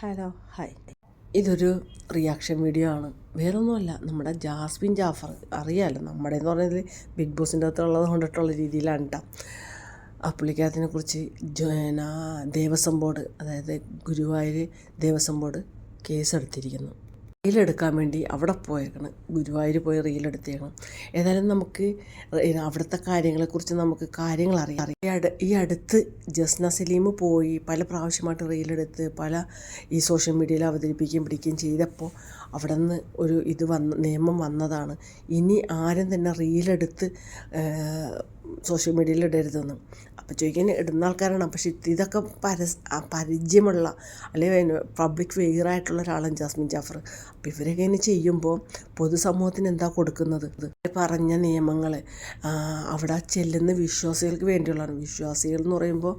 Hello hi. ഇതൊരു reaction video ആണ്. വേറൊന്നുമല്ല നമ്മുടെ ജാസ്മിൻ ജാഫർ അറിയാമല്ലോ നമ്മുടെ എന്ന് പറയുന്നത് ബിഗ് ബോസിന്റെ അകത്തുള്ളത് കൊണ്ടിട്ടുള്ള രീതിയിലാണ് കേട്ടോ ആ പുള്ളിക്കാരത്തിനെ കുറിച്ച് ദേവസ്വം ബോർഡ് അതായത് ഗുരുവായൂർ ദേവസ്വം ബോർഡ് കേസെടുത്തിരിക്കുന്നു. റീലെടുക്കാൻ വേണ്ടി അവിടെ പോയേക്കണം. ഗുരുവായൂർ പോയി റീലെടുത്തേക്കണം. ഏതായാലും നമുക്ക് അവിടുത്തെ കാര്യങ്ങളെക്കുറിച്ച് നമുക്ക് കാര്യങ്ങൾ അറിയാം ഈ അടു ഈ അടുത്ത് ജസ്ന സലീം പോയി പല പ്രാവശ്യമായിട്ട് റീലെടുത്ത് പല ഈ സോഷ്യൽ മീഡിയയിൽ അവതരിപ്പിക്കുകയും പിടിക്കുകയും ചെയ്തപ്പോൾ അവിടെ നിന്ന് ഒരു ഇത് വന്ന് നിയമം വന്നതാണ്. ഇനി ആരും തന്നെ റീലെടുത്ത് സോഷ്യൽ മീഡിയയിൽ ഇടരുതെന്ന്. അപ്പോൾ ചോദിക്കാൻ ഇടുന്ന ആൾക്കാരാണ്. പക്ഷേ ഇതൊക്കെ പരസ് പരിചയമുള്ള അല്ലെങ്കിൽ പബ്ലിക് ഫിഗറായിട്ടുള്ള ഒരാളാണ് ജാസ്മിൻ ജാഫർ. അപ്പോൾ ഇവരൊക്കെ ഇങ്ങനെ ചെയ്യുമ്പോൾ പൊതുസമൂഹത്തിന് എന്താ കൊടുക്കുന്നത്? പറഞ്ഞ നിയമങ്ങൾ അവിടെ ചെല്ലുന്ന വിശ്വാസികൾക്ക് വേണ്ടിയുള്ളതാണ്. വിശ്വാസികൾ എന്ന് പറയുമ്പോൾ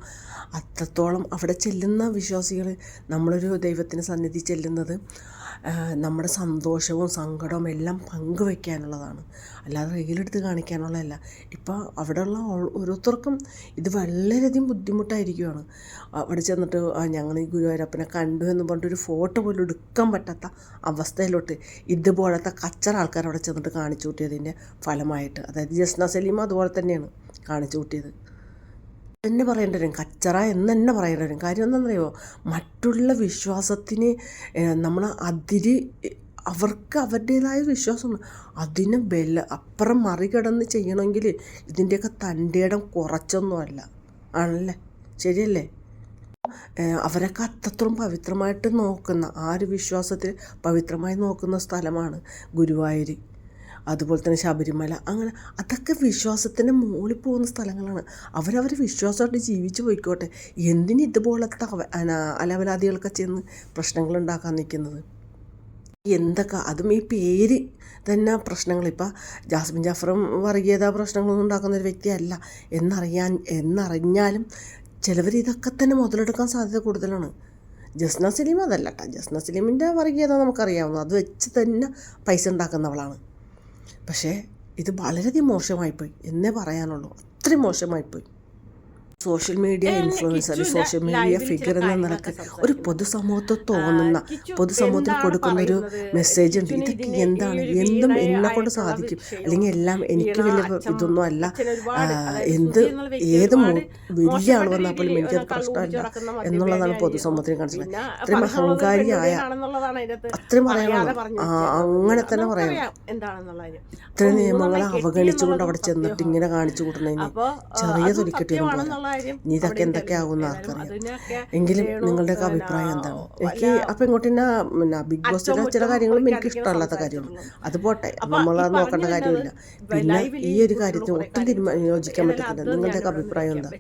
അത്രത്തോളം അവിടെ ചെല്ലുന്ന വിശ്വാസികൾ നമ്മളൊരു ദൈവത്തിന് സന്നിധി ചെല്ലുന്നത് നമ്മുടെ സന്തോഷവും സങ്കടവും എല്ലാം പങ്കുവെക്കാനുള്ളതാണ്. അല്ലാതെ റീലെടുത്ത് കാണിക്കാനുള്ളതല്ല. ഇപ്പോൾ അവിടെയുള്ള ഓരോരുത്തർക്കും ഇത് വളരെയധികം ബുദ്ധിമുട്ടായിരിക്കുവാണ്. അവിടെ ചെന്നിട്ട് ഞങ്ങൾ ഈ ഗുരുവായൂരപ്പനെ കണ്ടു എന്ന് പറഞ്ഞിട്ടൊരു ഫോട്ടോ പോലും എടുക്കാൻ പറ്റാത്ത അവസ്ഥയിലോട്ട് ഇതുപോലത്തെ കച്ചറ ആൾക്കാർ അവിടെ ചെന്നിട്ട് കാണിച്ചു കൂട്ടിയതിന്റെ ഫലമായിട്ട്. അതായത് ജസ്ന സലീം അതുപോലെ തന്നെയാണ് കാണിച്ചു കൂട്ടിയത് തന്നെ പറയേണ്ടി വരും. കച്ചറ എന്ന് തന്നെ പറയേണ്ടി വരും. കാര്യം എന്താണെന്നറിയോ മറ്റുള്ള വിശ്വാസത്തിന് നമ്മൾ അതിരി അവർക്ക് അവരുടേതായ വിശ്വാസമുണ്ട്. അതിന് ബല അപ്പുറം മറികടന്ന് ചെയ്യണമെങ്കിൽ ഇതിന്റെയൊക്കെ തന്റെ ഇടം കുറച്ചൊന്നുമല്ല. ആണല്ലേ? ശരിയല്ലേ? അവരൊക്കെ അത്രത്തോളം പവിത്രമായിട്ട് നോക്കുന്ന ആ ഒരു വിശ്വാസത്തിൽ പവിത്രമായി നോക്കുന്ന സ്ഥലമാണ് ഗുരുവായൂർ അതുപോലെ തന്നെ ശബരിമല അങ്ങനെ അതൊക്കെ വിശ്വാസത്തിന്റെ മുകളിൽ പോകുന്ന സ്ഥലങ്ങളാണ്. അവരവർ വിശ്വാസമായിട്ട് ജീവിച്ചു പോയിക്കോട്ടെ. എന്തിന് ഇതുപോലത്തെ അവ അലവലാദികളൊക്കെ ചെന്ന് പ്രശ്നങ്ങൾ ഉണ്ടാക്കാൻ നിൽക്കുന്നത്? എന്തൊക്കെ അതും ഈ പേര് തന്നെ പ്രശ്നങ്ങൾ. ഇപ്പം ജാസ്മിൻ ജാഫറും വർഗീയത പ്രശ്നങ്ങളൊന്നും ഉണ്ടാക്കുന്ന ഒരു വ്യക്തിയല്ല. എന്നറിയാൻ എന്നറിഞ്ഞാലും ചിലവർ ഇതൊക്കെ തന്നെ മുതലെടുക്കാൻ സാധ്യത കൂടുതലാണ്. ജസ്ന സലീം അതല്ല കേട്ടോ ജസ്ന സലീമിന്റെ വർഗീയത നമുക്കറിയാവുന്നു അത് വെച്ച് തന്നെ പൈസ ഉണ്ടാക്കുന്നവളാണ്. പക്ഷേ ഇത് വളരെയധികം മോശമായിപ്പോയി. എന്നേ പറയാനുള്ളൂ. അത്രയും മോശമായിപ്പോയി. Social media influencer social media figure എന്ന നിലയ്ക്ക് ഒരു പൊതുസമൂഹത്തെ തോന്നുന്ന പൊതുസമൂഹത്തിൽ കൊടുക്കുന്ന ഒരു മെസ്സേജ് ഉണ്ട് ഇതൊക്കെ എന്താണ്? എന്തും എന്നെ കൊണ്ട് സാധിക്കും. അല്ലെങ്കിൽ എല്ലാം എനിക്ക് വലിയ ഇതൊന്നും അല്ല. എന്ത് ഏത് വലിയ ആൾ വന്നാൽ പോലും എനിക്കത് പ്രശ്നമല്ല എന്നുള്ളതാണ് പൊതുസമൂഹത്തിന് കാണിച്ചത് അത്രയും അഹങ്കാരിയായ അത്രയും പറയാനുള്ളത് അങ്ങനെ തന്നെ പറയാം ഇത്രയും നിയമങ്ങളെ അവഗണിച്ചുകൊണ്ട് അവിടെ ചെന്നിട്ട് ഇങ്ങനെ കാണിച്ചു കൂട്ടുന്നതിന് ചെറിയ തൊലിക്കെട്ടിയൊന്നും ഇനി ഇതൊക്കെ എന്തൊക്കെയാകുന്ന ആർക്കറിയാം? എങ്കിലും നിങ്ങളുടെയൊക്കെ അഭിപ്രായം എന്താണ്? എനിക്ക് ആ പെൺകുട്ടിനെ പിന്നെ ബിഗ് ബോസിലെ ചില കാര്യങ്ങളും എനിക്ക് ഇഷ്ടമല്ലാത്ത കാര്യമാണ് അത് പോട്ടെ. നമ്മൾ അത് നോക്കേണ്ട കാര്യമില്ല. പിന്നെ ഈ ഒരു കാര്യത്തിൽ ഒട്ടും തീരുമാനം യോജിക്കാൻ പറ്റത്തില്ല. നിങ്ങളുടെയൊക്കെ അഭിപ്രായം എന്താ